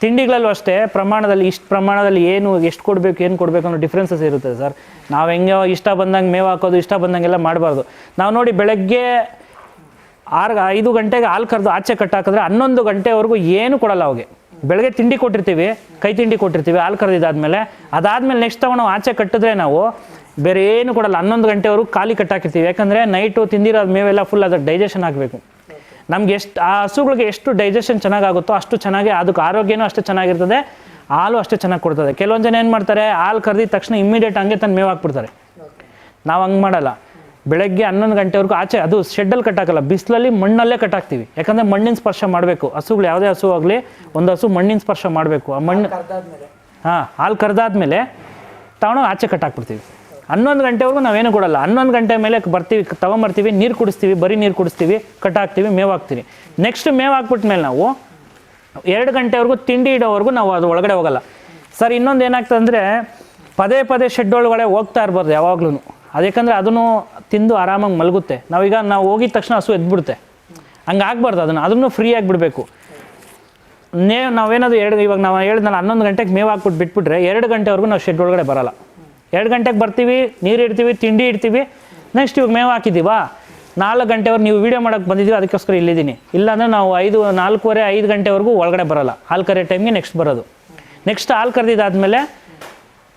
ತಿಂಡಿಗಳಲ್ಲೂ ಅಷ್ಟೇ, ಪ್ರಮಾಣದಲ್ಲಿ ಇಷ್ಟು ಪ್ರಮಾಣದಲ್ಲಿ ಏನು, ಎಷ್ಟು ಕೊಡಬೇಕು, ಏನು ಕೊಡಬೇಕು ಅನ್ನೋ ಡಿಫ್ರೆನ್ಸಸ್ ಇರುತ್ತೆ ಸರ್. ನಾವು ಹೆಂಗೆ ಇಷ್ಟ ಬಂದಂಗೆ ಮೇವು ಹಾಕೋದು, ಇಷ್ಟ ಬಂದಂಗೆಲ್ಲ ಮಾಡಬಾರ್ದು. ನಾವು ನೋಡಿ ಬೆಳಗ್ಗೆ ಆರು, ಐದು ಗಂಟೆಗೆ ಹಾಲು ಕರೆದು ಆಚೆ ಕಟ್ಟಾಕಿದ್ರೆ ಹನ್ನೊಂದು ಗಂಟೆವರೆಗೂ ಏನು ಕೊಡಲ್ಲ ಅವಾಗೆ. ಬೆಳಗ್ಗೆ ತಿಂಡಿ ಕೊಟ್ಟಿರ್ತೀವಿ, ಕೈ ತಿಂಡಿ ಕೊಟ್ಟಿರ್ತೀವಿ, ಹಾಲು ಕರೆದಿದ್ದಾದ್ಮೇಲೆ ಅದಾದ್ಮೇಲೆ ನೆಕ್ಸ್ಟ್ ತಗೊಂಡು ಆಚೆ ಕಟ್ಟಿದ್ರೆ ನಾವು ಬೇರೆ ಏನು ಕೊಡಲ್ಲ, ಹನ್ನೊಂದು ಗಂಟೆವರೆಗೂ ಖಾಲಿ ಕಟ್ಟಾಕಿರ್ತೀವಿ. ಯಾಕಂದರೆ ನೈಟು ತಿಂದಿರೋ ಮೇವೆಲ್ಲ ಫುಲ್ ಅದಕ್ಕೆ ಡೈಜೆಷನ್ ಆಗಬೇಕು. ನಮ್ಗೆ ಎಷ್ಟು, ಆ ಹಸುಗಳಿಗೆ ಎಷ್ಟು ಡೈಜೆಷನ್ ಚೆನ್ನಾಗಾಗುತ್ತೋ ಅಷ್ಟು ಚೆನ್ನಾಗಿ ಅದಕ್ಕೆ ಆರೋಗ್ಯನೂ ಅಷ್ಟು ಚೆನ್ನಾಗಿರ್ತದೆ, ಹಾಲು ಅಷ್ಟು ಚೆನ್ನಾಗಿ ಕೊಡ್ತದೆ. ಕೆಲವೊಂದು ಜನ ಏನು ಮಾಡ್ತಾರೆ, ಹಾಲು ಕರೆದಿದ ತಕ್ಷಣ ಇಮ್ಮಿಡಿಯೇಟ್ ಹಂಗೆ ತಂದು ಮೇವು ಹಾಕ್ಬಿಡ್ತಾರೆ. ನಾವು ಹಂಗೆ ಮಾಡಲ್ಲ. ಬೆಳಗ್ಗೆ ಹನ್ನೊಂದು ಗಂಟೆವರೆಗೂ ಆಚೆ ಅದು ಶೆಡ್ಡಲ್ಲಿ ಕಟ್ಟಾಕಲ್ಲ ಬಿಸಿಲಲ್ಲಿ ಮಣ್ಣಲ್ಲೇ ಕಟ್ಟಾಕ್ತೀವಿ. ಯಾಕಂದರೆ ಮಣ್ಣಿನ ಸ್ಪರ್ಶ ಮಾಡಬೇಕು. ಹಸುಗಳು ಯಾವುದೇ ಹಸು ಆಗಲಿ ಒಂದು ಹಸು ಮಣ್ಣಿನ ಸ್ಪರ್ಶ ಮಾಡಬೇಕು. ಆ ಮಣ್ಣು ಹಾಂ ಹಾಲು ಕರೆದಾದ್ಮೇಲೆ ತಗೊಂಡು ಆಚೆ ಕಟ್ಟಾಕ್ಬಿಡ್ತೀವಿ. ಹನ್ನೊಂದು ಗಂಟೆವರೆಗೂ ನಾವೇನು ಕೊಡಲ್ಲ. ಹನ್ನೊಂದು ಗಂಟೆ ಮೇಲೆ ಬರ್ತೀವಿ ತಗೊಂಬರ್ತೀವಿ ನೀರು ಕುಡಿಸ್ತೀವಿ ಬರೀ ನೀರು ಕುಡಿಸ್ತೀವಿ ಕಟ್ಟಾಕ್ತೀವಿ ಮೇವು ಹಾಕ್ತೀವಿ ನೆಕ್ಸ್ಟ್ ಮೇವು ಹಾಕ್ಬಿಟ್ಮೇಲೆ ನಾವು ಎರಡು ಗಂಟೆವರೆಗೂ ತಿಂಡಿ ಇಡೋವರೆಗೂ ನಾವು ಅದು ಒಳಗಡೆ ಹೋಗಲ್ಲ. ಸರ್ ಇನ್ನೊಂದು ಏನಾಗ್ತದೆ ಅಂದರೆ ಪದೇ ಪದೇ ಶೆಡ್ ಒಳಗಡೆ ಹೋಗ್ತಾ ಇರ್ಬಾರ್ದು ಯಾವಾಗ್ಲೂ ಅದಕ್ಕಂದ್ರೆ ಅದನ್ನು ತಿಂದು ಆರಾಮಾಗಿ ಮಲಗುತ್ತೆ. ನಾವೀಗ ನಾವು ಹೋಗಿದ ತಕ್ಷಣ ಹಸು ಎದ್ಬಿಡುತ್ತೆ. ಹಂಗೆ ಆಗ್ಬಾರ್ದು ಅದನ್ನು. ಅದನ್ನು ಫ್ರೀ ಆಗಿಬಿಡ್ಬೇಕು ನೇ, ನಾವೇನಾದ್ರು ಎರಡು, ಇವಾಗ ನಾವು ಹೇಳಿದ್ನಲ್ಲ, ಹನ್ನೊಂದು ಗಂಟೆಗೆ ಮೇವು ಹಾಕ್ಬಿಟ್ಟು ಬಿಟ್ಬಿಟ್ರೆ ಎರಡು ಗಂಟೆವರೆಗೂ ನಾವು ಶೆಡ್ ಒಳಗಡೆ ಬರೋಲ್ಲ. ಎರಡು ಗಂಟೆಗೆ ಬರ್ತೀವಿ, ನೀರು ಇಡ್ತೀವಿ, ತಿಂಡಿ ಇಡ್ತೀವಿ ನೆಕ್ಸ್ಟ್ ಇವಾಗ ಮೇವು ಹಾಕಿದ್ದೀವಾ? ನಾಲ್ಕು ಗಂಟೆವರೆಗೆ ನೀವು ವೀಡಿಯೋ ಮಾಡೋಕೆ ಬಂದಿದ್ದೀವಿ ಅದಕ್ಕೋಸ್ಕರ ಇಲ್ಲಿದ್ದೀನಿ. ಇಲ್ಲಾಂದರೆ ನಾವು ಐದು, ನಾಲ್ಕೂವರೆ, ಐದು ಗಂಟೆವರೆಗೂ ಒಳಗಡೆ ಬರೋಲ್ಲ. ಹಾಲು ಕರೆಯೋ ಟೈಮ್ಗೆ ನೆಕ್ಸ್ಟ್ ಬರೋದು. ನೆಕ್ಸ್ಟ್ ಹಾಲು ಕರೆದಿದ್ದಾದಮೇಲೆ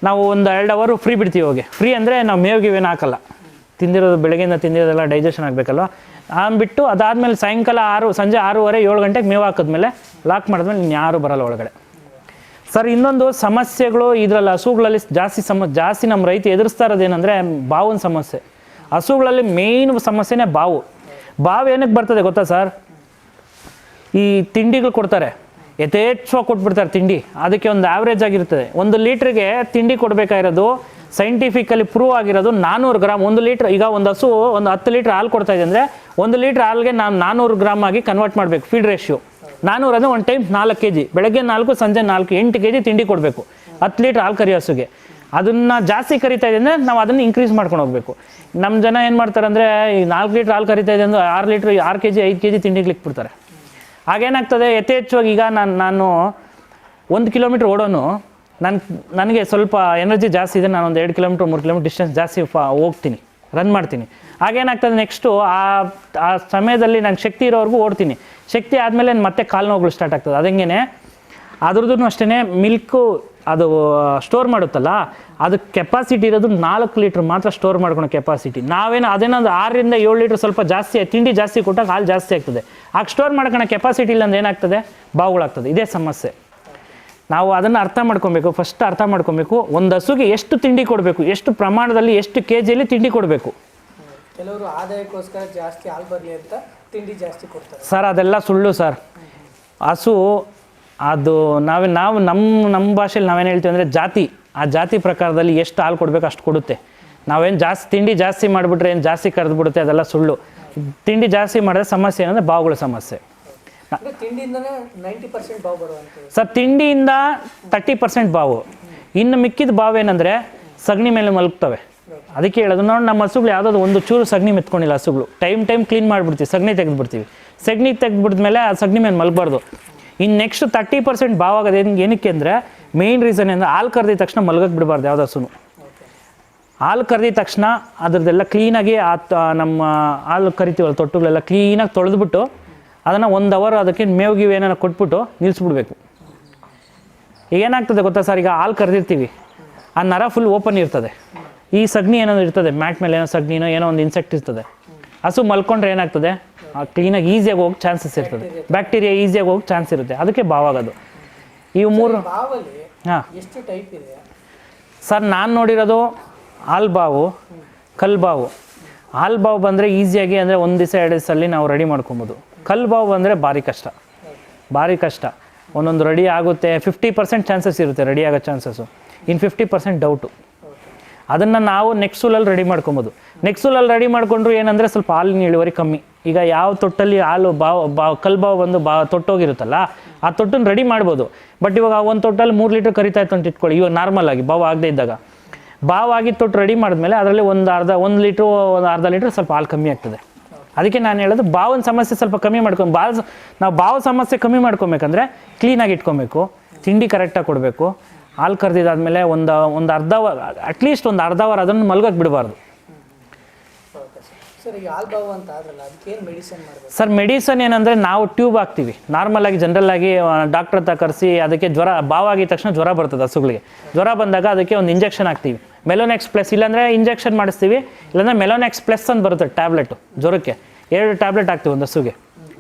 ನಾವು ಒಂದು ಎರಡು ಅವರು ಫ್ರೀ ಬಿಡ್ತೀವಿ ಹೋಗಿ. ಫ್ರೀ ಅಂದರೆ ನಾವು ಮೇವಿಗೆ ಏನು ಹಾಕಲ್ಲ. ತಿಂದಿರೋದು ಬೆಳಗ್ಗೆಯಿಂದ ತಿಂದಿರೋದೆಲ್ಲ ಡೈಜೆಷನ್ ಆಗಬೇಕಲ್ವ? ಬಿಟ್ಟು ಅದಾದಮೇಲೆ ಸಾಯಂಕಾಲ ಆರು, ಸಂಜೆ ಆರೂವರೆ, ಏಳು ಗಂಟೆಗೆ ಮೇವು ಹಾಕಿದ್ಮೇಲೆ ಲಾಕ್ ಮಾಡಿದ್ಮೇಲೆ ಇನ್ಯಾರೂ ಬರಲ್ಲ ಒಳಗಡೆ. ಸರ್, ಇನ್ನೊಂದು ಸಮಸ್ಯೆಗಳು ಇದರಲ್ಲಿ, ಹಸುಗಳಲ್ಲಿ ಜಾಸ್ತಿ ಸಮ, ಜಾಸ್ತಿ ನಮ್ಮ ರೈತ ಎದುರಿಸ್ತಾ ಇರೋದೇನೆಂದರೆ ಬಾವಿನ ಸಮಸ್ಯೆ. ಹಸುಗಳಲ್ಲಿ ಮೇಯ್ನ್ ಸಮಸ್ಯೆನೇ ಬಾವು. ಬಾವು ಏನಕ್ಕೆ ಬರ್ತದೆ ಗೊತ್ತಾ ಸರ್? ಈ ತಿಂಡಿಗಳು ಕೊಡ್ತಾರೆ. ಯಥೇಚ್ಛವಾಗಿ ಕೊಟ್ಬಿಡ್ತಾರೆ ತಿಂಡಿ. ಅದಕ್ಕೆ ಒಂದು ಆವ್ರೇಜ್ ಆಗಿರ್ತದೆ ಒಂದು ಲೀಟ್ರಿಗೆ ತಿಂಡಿ ಕೊಡಬೇಕಾಗಿರೋದು ಸೈಂಟಿಫಿಕಲಿ ಪ್ರೂವ್ ಆಗಿರೋದು ನಾನ್ನೂರು ಗ್ರಾಮ್ ಒಂದು ಲೀಟ್ರ್, ಈಗ ಒಂದು ಹಸು, ಒಂದು ಹತ್ತು ಲೀಟ್ರ್ ಹಾಲು ಕೊಡ್ತಾ ಇದೆ ಅಂದರೆ ಒಂದು ಲೀಟ್ರ್ ಹಾಲಿಗೆ ನಾನು ನಾನ್ನೂರು ಗ್ರಾಮ್ ಆಗಿ ಕನ್ವರ್ಟ್ ಮಾಡಬೇಕು ಫೀಡ್ ರೇಷಿಯೋ ನಾನ್ನೂರು ಅಂದರೆ ಒಂದು ಟೈಮ್ ನಾಲ್ಕು ಕೆ ಜಿ ಬೆಳಗ್ಗೆ ನಾಲ್ಕು, ಸಂಜೆ ನಾಲ್ಕು, ಎಂಟು ಕೆ ಜಿ ತಿಂಡಿ ಕೊಡಬೇಕು. ಹತ್ತು ಲೀಟ್ರ್ ಹಾಲು ಕರಿ ಹಸುಗೆ. ಅದನ್ನು ಜಾಸ್ತಿ ಕರಿತಾ ಇದೆ ಅಂದರೆ ನಾವು ಅದನ್ನು ಇನ್ಕ್ರೀಸ್ ಮಾಡ್ಕೊಂಡು ಹೋಗಬೇಕು. ನಮ್ಮ ಜನ ಏನು ಮಾಡ್ತಾರೆ ಅಂದರೆ ಈ ನಾಲ್ಕು ಲೀಟ್ರ್ ಹಾಲು ಕರಿತಾ ಇದೆ ಅಂದರೆ ಆರು ಲೀಟ್ರ್, ಆರು ಕೆ ಜಿ ಐದು ಕೆ ಜಿ ತಿಂಡಿಗೆ ಬಿಡ್ತಾರೆ. ಆಗೇನಾಗ್ತದೆ ಯಥೇಚ್ಛವಾಗಿ ಈಗ ನಾನು ನಾನು ಒಂದು ಕಿಲೋಮೀಟ್ರ್ ಓಡೋನು ನನ್ನ ನನಗೆ ಸ್ವಲ್ಪ ಎನರ್ಜಿ ಜಾಸ್ತಿ ಇದೆ ನಾನು ಒಂದು ಎರಡು ಕಿಲೋಮೀಟ್ರ್, ಮೂರು ಕಿಲೋಮೀಟ್ರ್ ಡಿಸ್ಟೆನ್ಸ್ ಜಾಸ್ತಿ ಫಾ, ಹೋಗ್ತೀನಿ ರನ್ ಮಾಡ್ತೀನಿ. ಆಗೇನಾಗ್ತದೆ ನೆಕ್ಸ್ಟು ಆ ಆ ಸಮಯದಲ್ಲಿ ನಂಗೆ ಶಕ್ತಿ ಇರೋವರೆಗೂ ಓಡ್ತೀನಿ. ಶಕ್ತಿ ಆದಮೇಲೆ ಮತ್ತೆ ಕಾಲು ನೋವುಗಳು ಸ್ಟಾರ್ಟ್ ಆಗ್ತದೆ ಅದಂಗೆ ಅದ್ರದ್ದು ಅಷ್ಟೇ ಮಿಲ್ಕು ಅದು ಸ್ಟೋರ್ ಮಾಡುತ್ತಲ್ಲ ಅದು ಕೆಪಾಸಿಟಿ ಇರೋದು ನಾಲ್ಕು ಲೀಟ್ರ್ ಮಾತ್ರ ಸ್ಟೋರ್ ಮಾಡ್ಕೊಳೋ ಕೆಪಾಸಿಟಿ ನಾವೇನು ಅದೇನೊಂದು ಆರರಿಂದ ಏಳು ಲೀಟ್ರ್ ಸ್ವಲ್ಪ ಜಾಸ್ತಿ ತಿಂಡಿ ಜಾಸ್ತಿ ಕೊಟ್ಟಾಗ ಹಾಲು ಜಾಸ್ತಿ ಆಗ್ತದೆ. ಆಗ ಸ್ಟೋರ್ ಮಾಡ್ಕೊಳೋ ಕೆಪಾಸಿಟಿ ಇಲ್ಲ ಅಂದ್ರೆ ಏನಾಗ್ತದೆ? ಬಾವುಗಳಾಗ್ತದೆ ಇದೇ ಸಮಸ್ಯೆ. ನಾವು ಅದನ್ನು ಅರ್ಥ ಮಾಡ್ಕೊಬೇಕು. ಫಸ್ಟ್ ಅರ್ಥ ಮಾಡ್ಕೊಬೇಕು. ಒಂದು ಹಸುಗೆ ಎಷ್ಟು ತಿಂಡಿ ಕೊಡಬೇಕು? ಎಷ್ಟು ಪ್ರಮಾಣದಲ್ಲಿ ಎಷ್ಟು ಕೆ ಜಿಯಲ್ಲಿ ತಿಂಡಿ ಕೊಡಬೇಕು? ಕೆಲವರು ಆದಾಯಕ್ಕೋಸ್ಕರ ಜಾಸ್ತಿ ಹಾಲು ಬರಲಿ ಅಂತ ತಿಂಡಿ ಜಾಸ್ತಿ ಕೊಡ್ತಾರೆ. ಸರ್ ಅದೆಲ್ಲ ಸುಳ್ಳು ಸರ್. ಹಸು ಅದು ನಾವೇ ನಾವು ನಮ್ಮ ನಮ್ಮ ಭಾಷೆಯಲ್ಲಿ ನಾವೇನು ಹೇಳ್ತೀವಿ ಅಂದರೆ ಜಾತಿ ಆ ಜಾತಿ ಪ್ರಕಾರದಲ್ಲಿ ಎಷ್ಟು ಹಾಲು ಕೊಡಬೇಕು ಅಷ್ಟು ಕೊಡುತ್ತೆ. ನಾವೇನು ಜಾಸ್ತಿ ತಿಂಡಿ ಜಾಸ್ತಿ ಮಾಡಿಬಿಟ್ರೆ ಏನು ಜಾಸ್ತಿ ಕರೆದ್ಬಿಡುತ್ತೆ ಅದೆಲ್ಲ ಸುಳ್ಳು. ತಿಂಡಿ ಜಾಸ್ತಿ ಮಾಡಿದ್ರೆ ಸಮಸ್ಯೆ ಏನಂದರೆ ಬಾವುಗಳ ಸಮಸ್ಯೆ. ಸರ್ ತಿಂಡಿಯಿಂದ ತರ್ಟಿ ಪರ್ಸೆಂಟ್ ಬಾವು. ಇನ್ನು ಮಿಕ್ಕಿದ ಬಾವು ಏನಂದರೆ ಸಗಣಿ ಮೇಲೆ ಮಲಗ್ತವೆ. ಅದಕ್ಕೆ ಹೇಳೋದು ನೋಡಿ ನಮ್ಮ ಹಸುಗಳು ಯಾವುದಾದ್ರು ಒಂದು ಚೂರು ಸಗಣಿ ಮೆತ್ಕೊಂಡಿಲ್ಲ ಹಸುಗಳು. ಟೈಮ್ ಟೈಮ್ ಕ್ಲೀನ್ ಮಾಡಿಬಿಡ್ತೀವಿ ಸಗಣಿ ತೆಗೆದುಬಿಡ್ತೀವಿ. ಸಗಣಿ ತೆಗೆದ್ಬಿಟ್ಮೇಲೆ ಆ ಸಗಣಿ ಮೇಲೆ ಮಲಗಬಾರ್ದು. ಇನ್ನು ನೆಕ್ಸ್ಟ್ ತರ್ಟಿ ಪರ್ಸೆಂಟ್ ಭಾವ ಆಗೋದು ಏನು ಏನಕ್ಕೆ ಅಂದರೆ ಮೇಯ್ನ್ ರೀಸನ್ ಏನಂದ್ರೆ ಹಾಲು ಕರೆದಿದ ತಕ್ಷಣ ಮಲಗಕ್ಕೆ ಬಿಡಬಾರ್ದು ಯಾವುದೇ ಹಸುನು ಹಾಲು ಕರೆದಿದ ತಕ್ಷಣ ಅದ್ರದ್ದೆಲ್ಲ ಕ್ಲೀನಾಗಿ ಆ ನಮ್ಮ ಹಾಲು ಕರಿತೀವಲ್ಲ ತೊಟ್ಟುಗಳೆಲ್ಲ ಕ್ಲೀನಾಗಿ ತೊಳೆದ್ಬಿಟ್ಟು ಅದನ್ನು ಒಂದು ಅವರ್ ಅದಕ್ಕೆ ಮೇವು ಗೀವು ಏನಾರ ಕೊಟ್ಬಿಟ್ಟು ನಿಲ್ಲಿಸ್ಬಿಡ್ಬೇಕು ಏನಾಗ್ತದೆ ಗೊತ್ತಾ ಸರ್ ಈಗ ಹಾಲು ಕರೆದಿರ್ತೀವಿ. ಆ ನರ ಫುಲ್ ಓಪನ್ ಇರ್ತದೆ. ಈ ಸಗಣಿ ಏನೋ ಇರ್ತದೆ? ಮ್ಯಾಟ್ ಮೇಲೆ ಏನೋ ಸಗಣಿನೋ ಏನೋ ಒಂದು ಇನ್ಸೆಕ್ಟ್ ಇರ್ತದೆ. ಹಸು ಮಲ್ಕೊಂಡ್ರೆ ಏನಾಗ್ತದೆ? ಕ್ಲೀನಾಗಿ ಈಸಿಯಾಗಿ ಹೋಗಿ ಚಾನ್ಸಸ್ ಇರ್ತದೆ. ಬ್ಯಾಕ್ಟೀರಿಯಾ ಈಸಿಯಾಗಿ ಹೋಗಿ ಚಾನ್ಸ್ ಇರುತ್ತೆ. ಅದಕ್ಕೆ ಬಾವಾಗೋದು ಇವು ಮೂರು ಹಾಂ. ಸರ್ ನಾನು ನೋಡಿರೋದು ಹಾಲ್ ಬಾವು ಕಲ್ ಬಾವು. ಹಾಲ್ ಬಾವು ಬಂದರೆ ಈಸಿಯಾಗಿ ಅಂದರೆ ಒಂದು ದಿವಸ ಎರಡು ದಿವಸಲ್ಲಿ ನಾವು ರೆಡಿ ಮಾಡ್ಕೊಬೋದು. ಕಲ್ ಬಾವು ಬಂದರೆ ಭಾರಿ ಕಷ್ಟ. ಭಾರಿ ಕಷ್ಟ. ಒಂದೊಂದು ರೆಡಿ ಆಗುತ್ತೆ ಫಿಫ್ಟಿ ಪರ್ಸೆಂಟ್ ಚಾನ್ಸಸ್ ಇರುತ್ತೆ ರೆಡಿ ಆಗೋ ಚಾನ್ಸಸ್ಸು ಇನ್ನು ಫಿಫ್ಟಿ ಪರ್ಸೆಂಟ್ ಡೌಟು ಅದನ್ನು ನಾವು ನೆಕ್ಸ್ಟೂಲಲ್ಲಿ ರೆಡಿ ಮಾಡ್ಕೊಬೋದು. ನೆಕ್ಸುಲಲ್ಲಿ ರೆಡಿ ಮಾಡಿಕೊಂಡ್ರು ಏನಂದರೆ ಸ್ವಲ್ಪ ಹಾಲಿನ ಇಳುವರಿ ಕಮ್ಮಿ. ಈಗ ಯಾವ ತೊಟ್ಟಲ್ಲಿ ಹಾಲು ಬಾವ್ ಬಾವು ಕಲ್ಬಾವ್ ಬಾವು ಬಂದು ಬಾ, ತೊಟ್ಟೋಗಿರುತ್ತಲ್ಲ, ಆ ತೊಟ್ಟನ್ನು ರೆಡಿ ಮಾಡ್ಬೋದು. ಬಟ್ ಇವಾಗ ಒಂದು ತೊಟ್ಟಲ್ಲಿ ಮೂರು ಲೀಟ್ರ್ ಕರಿತಾ ಇತ್ತು ಅಂತ ಇಟ್ಕೊಳ್ಳಿ. ಇವಾಗ ನಾರ್ಮಲ್ ಆಗಿ, ಬಾವು ಆಗದೆ ಇದ್ದಾಗ. ಬಾವಾಗಿ ತೊಟ್ಟು ರೆಡಿ ಮಾಡಿದ್ಮೇಲೆ ಅದರಲ್ಲಿ ಒಂದು ಅರ್ಧ, ಒಂದು ಲೀಟ್ರು ಒಂದು ಅರ್ಧ ಲೀಟ್ರ್ ಸ್ವಲ್ಪ ಹಾಲು ಕಮ್ಮಿ ಆಗ್ತದೆ. ಅದಕ್ಕೆ ನಾನು ಹೇಳೋದು, ಬಾವಿನ ಸಮಸ್ಯೆ ಸ್ವಲ್ಪ ಕಮ್ಮಿ ಮಾಡ್ಕೊಂಡು ಬಾವು ನಾವು ಬಾವು ಸಮಸ್ಯೆ ಕಮ್ಮಿ ಮಾಡ್ಕೊಬೇಕಂದ್ರೆ ಕ್ಲೀನಾಗಿ ಇಟ್ಕೊಬೇಕು, ತಿಂಡಿ ಕರೆಕ್ಟಾಗಿ ಕೊಡಬೇಕು. ಹಾಲು ಕರೆದಿದ್ದಾದ್ಮೇಲೆ ಒಂದು ಒಂದು ಅರ್ಧ ಅಟ್ಲೀಸ್ಟ್ ಒಂದು ಅರ್ಧ ಅವರ್ ಅದನ್ನು ಮಲ್ಗೋಕೆ ಬಿಡಬಾರ್ದು. ಸರ್ ಬಾವು ಮೆಡಿಸಿನ್ ಮಾಡಬೇಕು? ಸರ್ ಮೆಡಿಸನ್ ಏನಂದರೆ ನಾವು ಟ್ಯೂಬ್ ಹಾಕ್ತೀವಿ. ನಾರ್ಮಲ್ ಆಗಿ ಜನರಲ್ ಆಗಿ ಡಾಕ್ಟರ್ ಹತ್ರ ಕರೆಸಿ ಅದಕ್ಕೆ ಜ್ವರ ಬಾವಾಗಿದ ತಕ್ಷಣ ಜ್ವರ ಬರ್ತದೆ ಹಸುಗಳಿಗೆ. ಜ್ವರ ಬಂದಾಗ ಅದಕ್ಕೆ ಒಂದು ಇಂಜೆಕ್ಷನ್ ಹಾಕ್ತೀವಿ. ಮೆಲೋನೆಕ್ಸ್ ಪ್ಲಸ್ ಇಲ್ಲಾಂದರೆ ಇಂಜೆಕ್ಷನ್ ಮಾಡಿಸ್ತೀವಿ. ಇಲ್ಲಾಂದರೆ ಮೆಲೋನೆಕ್ಸ್ ಪ್ಲಸ್ ಅಂತ ಬರುತ್ತೆ ಟ್ಯಾಬ್ಲೆಟು ಜ್ವರಕ್ಕೆ. ಎರಡು ಟ್ಯಾಬ್ಲೆಟ್ ಹಾಕ್ತೀವಿ ಒಂದು ಹಸುಗೆ.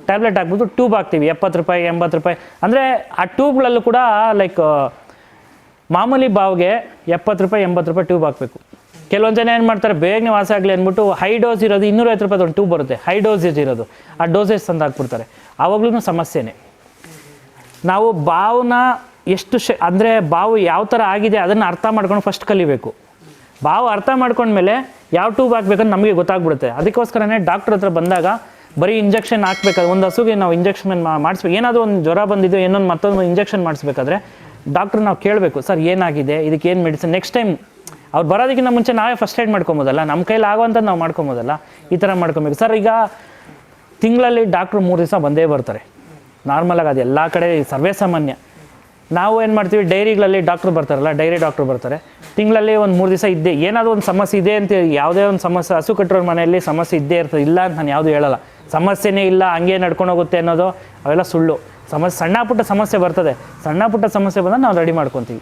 ಟ್ಯಾಬ್ಲೆಟ್ ಹಾಕ್ಬಿಟ್ಟು ಟ್ಯೂಬ್ ಹಾಕ್ತೀವಿ. ಎಪ್ಪತ್ತು ರೂಪಾಯಿ ಎಂಬತ್ತು ರೂಪಾಯಿ. ಅಂದರೆ ಆ ಟ್ಯೂಬ್ಗಳಲ್ಲೂ ಕೂಡ ಲೈಕ್ ಮಾಮೂಲಿ ಬಾವ್ಗೆ ಎಪ್ಪತ್ತು ರೂಪಾಯಿ, ಎಂಬತ್ತು ರೂಪಾಯಿ ಟ್ಯೂಬ್ ಹಾಕಬೇಕು. ಕೆಲವೊಂದು ಜನ ಏನು ಮಾಡ್ತಾರೆ, ಬೇಗನೆ ವಾಸ ಆಗಲಿ ಅಂದ್ಬಿಟ್ಟು ಹೈ ಡೋಸ್ ಇರೋದು ಇನ್ನೂರೈವತ್ತು ರೂಪಾಯಿ ಒಂದು ಟ್ಯೂಬ್ ಬರುತ್ತೆ. ಹೈ ಡೋಸೇಜ್ ಇರೋದು. ಆ ಡೋಸೇಜ್ ತಂದು ಹಾಕ್ಬಿಡ್ತಾರೆ. ಆವಾಗ್ಲೂ ಸಮಸ್ಯೆನೇ. ನಾವು ಬಾವನ್ನ ಎಷ್ಟು ಶ, ಅಂದರೆ ಬಾವು ಯಾವ ಥರ ಆಗಿದೆ ಅದನ್ನು ಅರ್ಥ ಮಾಡ್ಕೊಂಡು ಫಸ್ಟ್ ಕಲಿಬೇಕು. ಬಾವು ಅರ್ಥ ಮಾಡ್ಕೊಂಡ್ಮೇಲೆ ಯಾವ ಟ್ಯೂಬ್ ಹಾಕ್ಬೇಕಂತ ನಮಗೆ ಗೊತ್ತಾಗ್ಬಿಡುತ್ತೆ. ಅದಕ್ಕೋಸ್ಕರನೇ ಡಾಕ್ಟ್ರ್ ಹತ್ರ ಬಂದಾಗ ಬರೀ ಇಂಜೆಕ್ಷನ್ ಹಾಕ್ಬೇಕಾದ್ರೆ, ಒಂದು ಹಸುಗೆ ನಾವು ಇಂಜೆಕ್ಷನ್ ಮಾಡಿಸ್ಬೇಕು. ಏನಾದರೂ ಒಂದು ಜ್ವರ ಬಂದಿದ್ದು ಏನೊಂದು ಮತ್ತೊಂದು ಇಂಜೆಕ್ಷನ್ ಮಾಡಿಸ್ಬೇಕಾದ್ರೆ ಡಾಕ್ಟ್ರ್ ನಾವು ಕೇಳಬೇಕು, ಸರ್, ಏನಾಗಿದೆ? ಇದಕ್ಕೆ ಏನು ಮೆಡಿಸಿನ್ ನೆಕ್ಸ್ಟ್ ಟೈಮ್ ಅವ್ರು ಬರೋದಕ್ಕಿಂತ ಮುಂಚೆ ನಾವೇ ಫಸ್ಟ್ ಏಡ್ ಮಾಡ್ಕೊಬೋದಲ್ಲ? ನಮ್ಮ ಕೈಲಿ ಆಗುವಂಥದ್ದು ನಾವು ಮಾಡ್ಕೊಬೋದಲ್ಲ? ಈ ಥರ ಮಾಡ್ಕೊಬೇಕು. ಸರ್, ಈಗ ತಿಂಗಳಲ್ಲಿ ಡಾಕ್ಟ್ರು ಮೂರು ದಿವಸ ಬಂದೇ ಬರ್ತಾರೆ. ನಾರ್ಮಲಾಗಿ ಅದು ಎಲ್ಲ ಕಡೆ ಸರ್ವೇ ಸಾಮಾನ್ಯ. ನಾವು ಏನು ಮಾಡ್ತೀವಿ, ಡೈರಿಗಳಲ್ಲಿ ಡಾಕ್ಟ್ರು ಬರ್ತಾರಲ್ಲ, ಡೈರಿ ಡಾಕ್ಟ್ರು ಬರ್ತಾರೆ. ತಿಂಗಳಲ್ಲಿ ಒಂದು ಮೂರು ದಿವಸ ಇದ್ದೇ, ಏನಾದರೂ ಒಂದು ಸಮಸ್ಯೆ ಇದೆ ಅಂತ ಯಾವುದೇ ಒಂದು ಸಮಸ್ಯೆ, ಹಸು ಕಟ್ಟಿರೋ ಮನೆಯಲ್ಲಿ ಸಮಸ್ಯೆ ಇದ್ದೇ ಇರ್ತದೆ ಇಲ್ಲ ಅಂತ ನಾನು ಯಾವುದು ಹೇಳಲ್ಲ. ಸಮಸ್ಯೆನೇ ಇಲ್ಲ, ಹಂಗೆ ನಡ್ಕೊಂಡು ಹೋಗುತ್ತೆ ಅನ್ನೋದು ಅವೆಲ್ಲ ಸುಳ್ಳು. ಸಮಸ್ಯೆ ಸಣ್ಣ ಪುಟ್ಟ ಸಮಸ್ಯೆ ಬರ್ತದೆ. ಸಣ್ಣ ಪುಟ್ಟ ಸಮಸ್ಯೆ ಬಂದಾಗ ನಾವು ರೆಡಿ ಮಾಡ್ಕೊತೀವಿ.